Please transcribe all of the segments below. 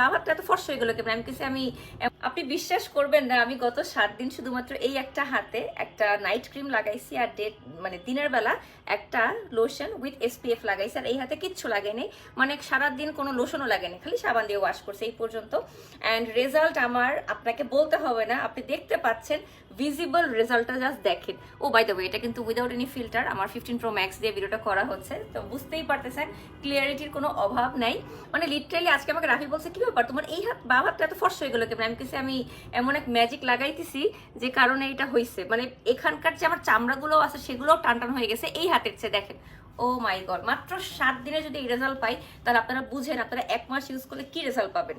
বাবারটা এত ফর্স হয়ে গেলো কেমন? আমি কিছু আমি, আপনি বিশ্বাস করবেন না, আমি গত সাত দিন শুধুমাত্র এই একটা হাতে একটা নাইট ক্রিম লাগাইছি আর ডেট মানে দিনের বেলা একটা লোশন উইথ এসপিএফ লাগাইছি আর এই হাতে কিচ্ছু লাগেনি। মানে সারাদিন কোনো লোশনও লাগেনি, খালি সাবান দিয়ে ওয়াশ করছে এই পর্যন্ত। অ্যান্ড রেজাল্ট আমার, আপনাকে বলতে হবে না, আপনি দেখতে পাচ্ছেন ভিজিবল রেজাল্টটা জাস্ট দেখেন। ও বাই দ্য ওয়ে এটা কিন্তু উইদাউট এনি ফিল্টার আমার ফিফটিন প্রো ম্যাক্স দিয়ে ভিডিওটা করা হচ্ছে। তো বুঝতেই পারতেছেন ক্লিয়ারিটির কোনো অভাব নাই। মানে লিটারালি আজকে আমাকে রাফি বলছে, কি ব্যাপার তোমার এই হাত হাতটা এত ফর্স হয়ে গেলো কেমন? আমি কিছু আমি এমন এক ম্যাজিক লাগাইতেছি যে কারণে এটা হয়েছে মানে এখানকার যে আমার চামড়াগুলো আছে, সেগুলোও টান টান হয়ে গেছে এই হাতের চেয়ে, দেখেন। ও মাই গড মাত্র সাত দিনে যদি এই রেজাল্ট পাই, তাহলে আপনারা বুঝেন আপনারা এক মাস ইউজ করলে কি রেজাল্ট পাবেন?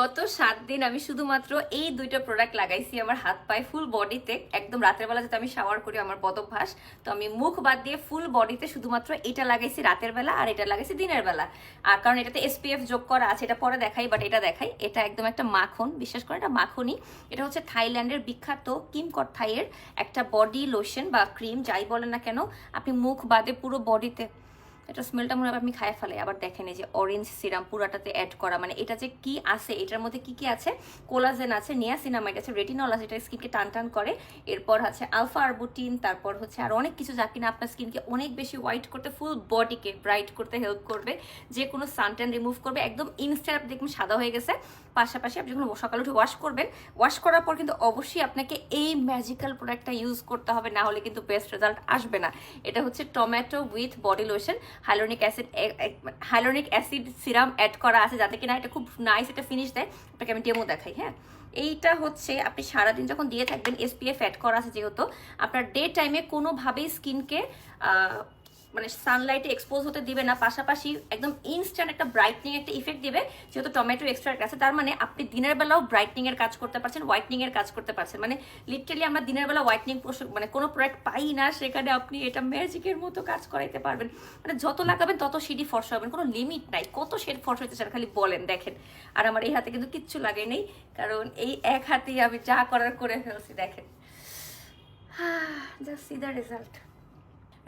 গত সাত দিন আমি শুধুমাত্র এই দুইটা প্রোডাক্ট লাগাইছি আমার হাত পায়ে ফুল বডিতে একদম রাতের বেলা যাতে আমি শাওয়ার করি, আমার বদভ্যাস, তো আমি মুখ বাদ দিয়ে ফুল বডিতে শুধুমাত্র এটা লাগাইছি রাতের বেলা আর এটা লাগাইছি দিনের বেলা। আর কারণ এটাতে এসপিএফ যোগ করা আছে, এটা পরে দেখাই বাট এটা দেখাই। এটা একদম একটা মাখন বিশেষ করে এটা মাখনই এটা হচ্ছে থাইল্যান্ডের বিখ্যাত কিমকট থাইয়ের একটা বডি লোশন বা ক্রিম যাই বলেন না কেন, আপনি মুখ বাদে পুরো বডিতে এটা স্মেলটা মনে হয় আপনি খায় ফেলে। আবার দেখেন এই যে অরেঞ্জ সিরাম পুরাটাতে অ্যাড করা। মানে এটা যে কি আছে, এটার মধ্যে কি কি আছে? কোলাজেন আছে নিয়াসিনামাইড আছে রেটিনল আছে, এটা স্কিনকে টান টান করে। এরপর আছে আলফা আরবুটিন তারপর হচ্ছে আর অনেক কিছু যা কিনা আপনার স্কিনকে অনেক বেশি হোয়াইট করতে ফুল বডিকে ব্রাইট করতে হেল্প করবে। যে কোনো সানটেন রিমুভ করবে, একদম ইনস্ট্যান্ট দেখবেন সাদা হয়ে গেছে। পাশাপাশি আপনি যখন সকালে উঠে ওয়াশ করবেন ওয়াশ করার পর কিন্তু অবশ্যই আপনাকে এই ম্যাজিক্যাল প্রোডাক্টটা ইউজ করতে হবে। না হলে কিন্তু বেস্ট রেজাল্ট আসবে না। এটা হচ্ছে tomato with body lotion hyaluronic acid hyaluronic acid serum add করা আছে যাতে কিনা এটা খুব নাইস একটা ফিনিশ দেয়। আপনাকে আমি ডেমো দেখাই হ্যাঁ? এইটা হচ্ছে আপনি সারাদিন যখন দিয়ে থাকবেন এসপিএফ অ্যাড করা আছে যেহেতু, আপনার ডে টাইমে কোনোভাবেই স্কিনকে মানে সানলাইটে এক্সপোজ হতে দিবে না, পাশাপাশি একদম ইনস্ট্যান্ট একটা ব্রাইটনিং একটা ইফেক্ট দিবে, যেহেতু টমেটো এক্সট্রাক্ট আছে, তার মানে আপনি দিনের বেলাও ব্রাইটনিং এর কাজ করতে পারছেন হোয়াইটনিং এর কাজ করতে পারছেন। মানে লিটারালি আমরা দিনের বেলা হোয়াইটনিং মানে কোনো প্রোডাক্ট পাই না, সেখানে আপনি এটা ম্যাজিকের মতো কাজ করাইতে পারবেন। মানে যত লাগাবেন তত সিডি ফর্স হবেন কোনো লিমিট নাই। কত শেড ফর্স হইতে চান খালি বলেন, দেখেন। আর আমার এই হাতে কিন্তু কিচ্ছু লাগে নেই, কারণ এই এক হাতেই আমি যা করার করে ফেলছি, দেখেন। জাস্ট সি দ্য রেজাল্ট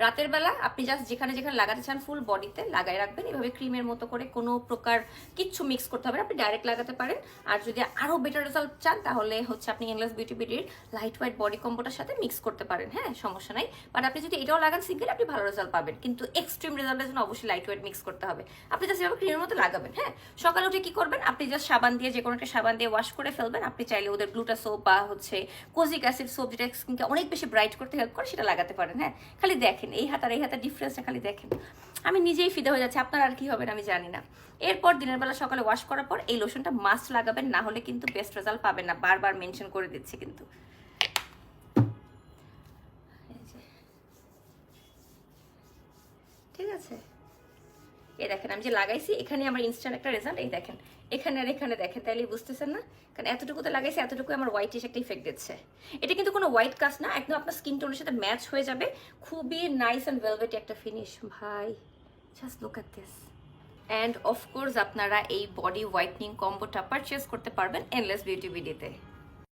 রাতের বেলা আপনি জাস্ট যেখানে যেখানে লাগাতে চান ফুল বডিতে লাগাই রাখবেন। এভাবে ক্রিমের মতো করে কোনো প্রকার কিচ্ছু মিক্স করতে হবে আপনি ডাইরেক্ট লাগাতে পারেন। আর যদি আরও বেটার রেজাল্ট চান, তাহলে হচ্ছে আপনি এনলেস বিউটি বিডির লাইট হোয়াইট বডি কম্বোটার সাথে মিক্স করতে পারেন। হ্যাঁ সমস্যা নাই। বাট আপনি যদি এটাও লাগান সিঙ্গেল আপনি ভালো রেজাল্ট পাবেন। কিন্তু এক্সট্রিম রেজাল্টের জন্য অবশ্যই লাইট ওয়েট মিক্স করতে হবে। আপনি জাস্ট এভাবে ক্রিমের মতো লাগাবেন। হ্যাঁ সকালে উঠে কি করবেন? আপনি জাস্ট সাবান দিয়ে যে কোনো একটা সাবান দিয়ে ওয়াশ করে ফেলবেন। আপনি চাইলে ওদের গ্লুটা সোপ বা হচ্ছে কোজিক অ্যাসিড সোপ যেটা স্কিনকে অনেক বেশি ব্রাইট করতে হেল্প করে, সেটা লাগাতে পারেন। হ্যাঁ খালি দেখেন। এই হাত আর এই হাতের ডিফারেন্সটা খালি দেখেন। আমি নিজেই ফিদে হয়ে যাচ্ছি, আপনার আর কি হবে আমি জানি না। এরপর দিনের বেলা সকালে ওয়াশ করার পর এই লোশনটা মাস্ট লাগাবেন, না হলে কিন্তু বেস্ট রেজাল্ট পাবেন না। বারবার মেনশন করে দিচ্ছি কিন্তু। ঠিক আছে? এই দেখেন, আমি যে লাগাইছি, এখানে আমার ইনস্ট্যান্ট একটা রেজাল্ট এই দেখেন। এখানে আর এখানে দেখেন, তাইলে বুঝতেছেন না? কারণ এতটুকু তো লাগাইছি এতটুকু আমার হোয়াইট একটা ইফেক্ট দিচ্ছে। এটা কিন্তু কোনো হোয়াইট কাজ না, একদম আপনার স্কিন টোনের সাথে ম্যাচ হয়ে যাবে। খুবই নাইস অ্যান্ড ভেলভেট একটা ফিনিশ ভাই just look at this and of course আপনারা এই বডি হোয়াইটনিং কম্বোটা পারচেস করতে পারবেন এনলেস বিউটি বিডিতে